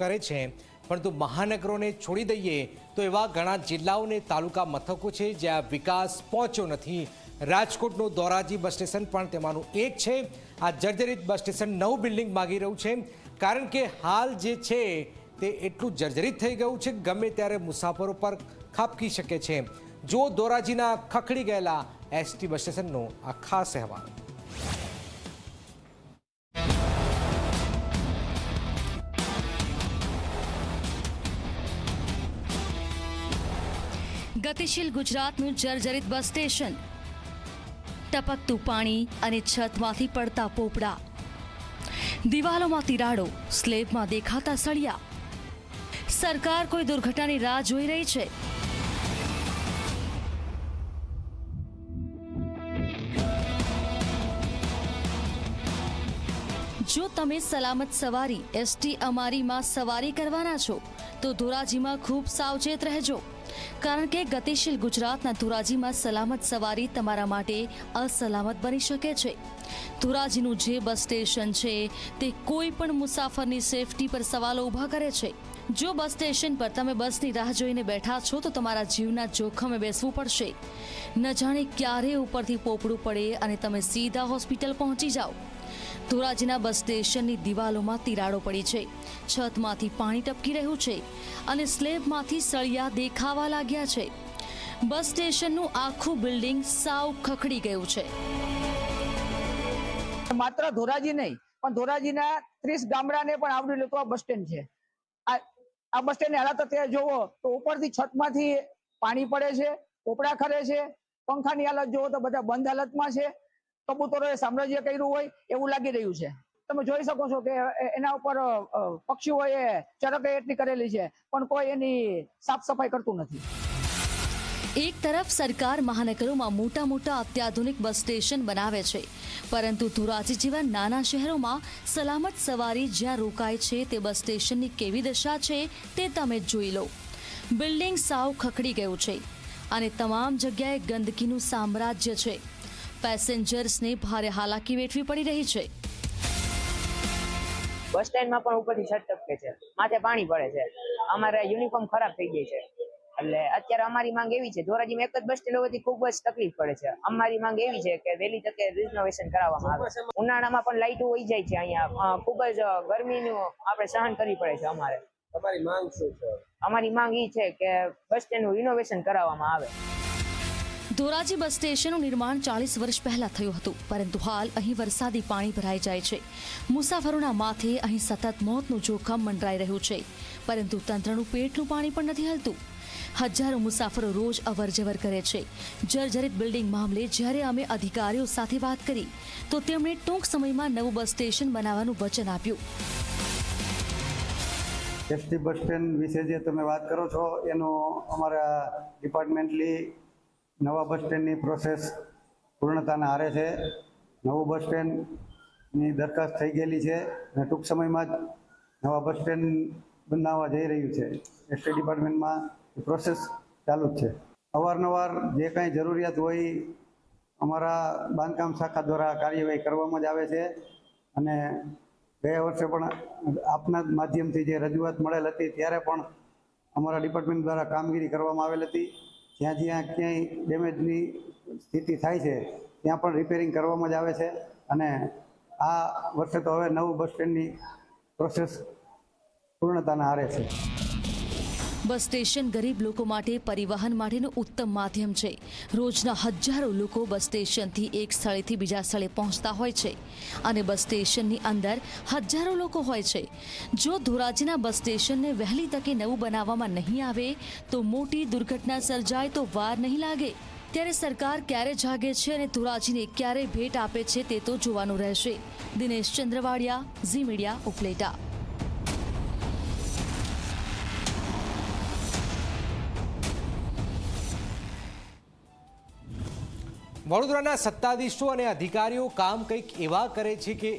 કરે છે. પરંતુ મહાનગરોને છોડી દઈએ તો એવા ઘણા જિલ્લાઓ અને તાલુકા મથકો છે જ્યાં વિકાસ પહોંચ્યો નથી. રાજકોટનું ધોરાજી બસ સ્ટેશન પણ તેમાંનું એક છે. આ જર્જરિત બસ સ્ટેશન નવું બિલ્ડિંગ માગી રહ્યું છે. કારણ કે હાલ જે છે તે એટલું જર્જરિત થઈ ગયું છે, ગમે ત્યારે મુસાફરો પર ખાબકી શકે છે. જો ધોરાજીના ખખડી ગયેલા એસટી બસ સ્ટેશનનો આ ખાસ અહેવાલ. ગતિશીલ ગુજરાતનું જર્જરિત બસ સ્ટેશન. ટપકતું પાણી અને છતમાંથી પડતા પોપડા. દિવાલોમાં તિરાડો, સ્લેબમાં દેખાતા સળિયા. સરકાર કોઈ દુર્ઘટનાની રાહ જોઈ રહી છે? જો તમે સલામત સવારી, એસટી અમારીમાં સવારી કરવાના છો, તો ધોરાજીમાં ખૂબ સાવચેત રહેજો. કારણ કે ગતિશીલ ગુજરાતના ધોરાજીમાં સલામત સવારી તમારા માટે અસલામત બની શકે છે. ધોરાજીનું જે બસ સ્ટેશન છે, તે કોઈ પણ મુસાફરની સેફટી પર સવાલો ઊભા કરે છે. જો બસ સ્ટેશન પર તમે બસની રાહ જોઈને બેઠા છો, તો તમારા જીવના જોખમે બેસવું પડશે. ન જાણે ક્યારે ઉપરથી પોપડું પડે અને તમે સીધા હોસ્પિટલ પહોંચી જાઓ. ધોરાજીના બસ સ્ટેશનની દિવાલોમાં તિરાડો પડી છે. છતમાંથી પાણી ટપકી રહ્યું છે અને સ્લેબમાંથી સળિયા દેખાવા લાગ્યા છે. બસ સ્ટેશનનું આખું બિલ્ડિંગ સાવ ખખડી ગયું છે. માત્ર ધોરાજી નહીં, પણ ધોરાજીના ત્રીસ ગામડાને પણ આવરી લેતો આ બસ સ્ટેન્ડ છે. આ બસ સ્ટેન્ડની હાલત અત્યારે જોવો તો ઉપરથી છતમાંથી પાણી પડે છે, પોપડા ખરે છે, પંખાની હાલત જોવો તો બધા બંધ હાલતમાં છે. કબૂતરોએ સામ્રાજ્ય કર્યું હોય એવું લાગી રહ્યું છે. તમે જોઈ શકો છો કે એના ઉપર પક્ષીઓએ ચરકે એટલી કરેલી છે, પણ કોઈ એની સાફ સફાઈ કરતું નથી. એક તરફ સરકાર મહાનગરોમાં મોટા મોટા અત્યાધુનિક બસ સ્ટેશન બનાવે છે, પરંતુ ધોરાજી જેવા નાના શહેરોમાં સલામત સવારી જ્યાં રોકાય છે તે બસ સ્ટેશનની કેવી દશા છે તે તમે જોઈ લો. બિલ્ડિંગ સાવ ખખડી ગયું છે અને તમામ જગ્યાએ ગંદકીનું સામ્રાજ્ય છે. પેસેન્જર્સને ભારે હાલાકી વેઠવી પડી રહી છે. બસ સ્ટેન્ડમાં પણ ઉપરથી છત ટપકે છે. માથે પાણી પડે છે. અમારે યુનિફોર્મ ખરાબ થઈ ગઈ છે. એટલે અત્યારે અમારી માંગ એવી છે. ધોરાજીમાં એક જ બસ સ્ટેન્ડ હોવાથી ખૂબ જ તકલીફ પડે છે. અમારી માંગ એવી છે કે વહેલી તકે રિનોવેશન કરાવવામાં આવે. ઉનાળામાં પણ લાઇટો હોઈ જાય છે અહીંયા. ખૂબ જ ગરમીનું આપણે સહન કરવી પડે છે અમારે. તમારી માંગ શું છે? અમારી માંગ એ છે કે બસ સ્ટેન્ડનું રિનોવેશન કરાવવામાં આવે. ધોરાજી બસ સ્ટેશનનું નિર્માણ ચાલીસ વર્ષ પહેલા થયું હતું, પરંતુ હાલ અહીં વરસાદી પાણી ભરાઈ જાય છે. મુસાફરોના માથે અહીં સતત મોતનું જોખમ મંડરાઈ રહ્યું છે, પરંતુ તંત્રનું પેટનું પાણી પણ નથી હલતું. હજારો મુસાફરો રોજ અવરજવર કરે છે. જર્જરિત બિલ્ડિંગ મામલે જ્યારે અમે અધિકારીઓ સાથે વાત કરી, તો તેમણે ટૂંક સમયમાં નવું બસ સ્ટેશન બનાવવાનું વચન આપ્યું. એસટી બસ સ્ટેન્ડ વિશે જે તમે વાત કરો છો, એનો અમારા ડિપાર્ટમેન્ટલી નવા બસ સ્ટેન્ડની પ્રોસેસ પૂર્ણતાના આરે છે. નવું બસ સ્ટેન્ડની દરખાસ્ત થઈ ગયેલી છે અને ટૂંક સમયમાં જ નવા બસ સ્ટેન્ડ બનાવવા જઈ રહ્યું છે. એસટી ડિપાર્ટમેન્ટમાં પ્રોસેસ ચાલુ જ છે. અવારનવાર જે કાંઈ જરૂરિયાત હોય અમારા બાંધકામ શાખા દ્વારા કાર્યવાહી કરવામાં જ આવે છે અને ગયા વર્ષે પણ આપના માધ્યમથી જે રજૂઆત મળેલ હતી, ત્યારે પણ અમારા ડિપાર્ટમેન્ટ દ્વારા કામગીરી કરવામાં આવેલ હતી. જ્યાં જ્યાં ક્યાંય ડેમેજની સ્થિતિ થાય છે, ત્યાં પણ રિપેરિંગ કરવામાં જ આવે છે. અને આ વર્ષે તો હવે નવું બસ સ્ટેન્ડની પ્રોસેસ પૂર્ણતાના આરે છે. બસ સ્ટેશન ગરીબ લોકો માટે પરિવહન માટેનું ઉત્તમ માધ્યમ છે. રોજના હજારો લોકો બસ સ્ટેશનથી એક સ્થળેથી બીજા સ્થળે પહોંચતા હોય છે અને બસ સ્ટેશનની અંદર હજારો લોકો હોય છે. જો ધોરાજીના બસ સ્ટેશનને વહેલી તકે નવું બનાવવામાં નહીં આવે, તો મોટી દુર્ઘટના સર્જાય તો વાર નહીં લાગે. ત્યારે સરકાર ક્યારે જાગે છે અને ધોરાજીને ક્યારે ભેટ આપે છે તે તો જોવાનું રહેશે. દિનેશ ચંદ્રવાડિયા, ઝી મીડિયા, ઉપલેટા. વડોદરાના સત્તાધીશો અને અધિકારીઓ કામ કંઈક એવા કરે છે કે એ